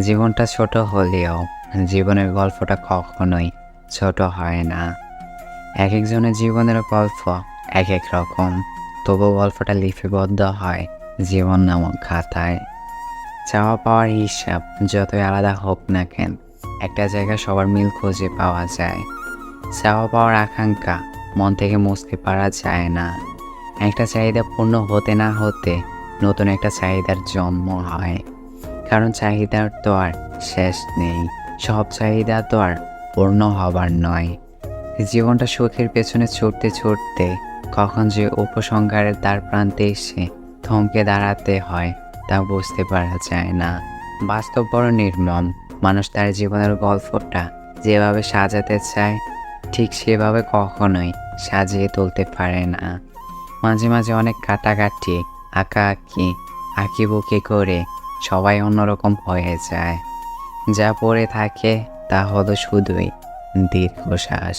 জীবনটা ছোট হলেও জীবনের গল্পটা কখনোই ছোট হয় না। এক একজনের জীবনের গল্প এক এক রকম তবু গল্পটা লিপিবদ্ধ হয় জীবন নামক খাতায়। চাওয়া পাওয়ার হিসাব যতই আলাদা হোক না কেন, একটা জায়গায় সবার মিল খুঁজে পাওয়া যায়। চাওয়া পাওয়ার আকাঙ্ক্ষা মন থেকে মুছতে পারা যায় না। একটা চাহিদা পূর্ণ হতে না হতে নতুন একটা চাহিদার জন্ম হয়। কারণ চাহিদার তো আর শেষ নেই। সব চাহিদা তো আর পূর্ণ হবার নয়। জীবনটা সুখের পেছনে ছুটতে ছুটতে কখন যে উপসংহারের দ্বার প্রান্তে এসে থমকে দাঁড়াতে হয় তা বুঝতে পারা যায় না। বাস্তব বড় নির্মম, মানুষ তার জীবনের গল্পটা যেভাবে সাজাতে চায়, ঠিক সেভাবে কখনোই সাজিয়ে তুলতে পারে না। মাঝে মাঝে অনেক কাটাকাটি আঁকা আঁকি আঁকিবুকি করে সবাই অন্যরকম হয়ে যায়। যা পড়ে থাকে তা হলো শুধুই দীর্ঘশ্বাস।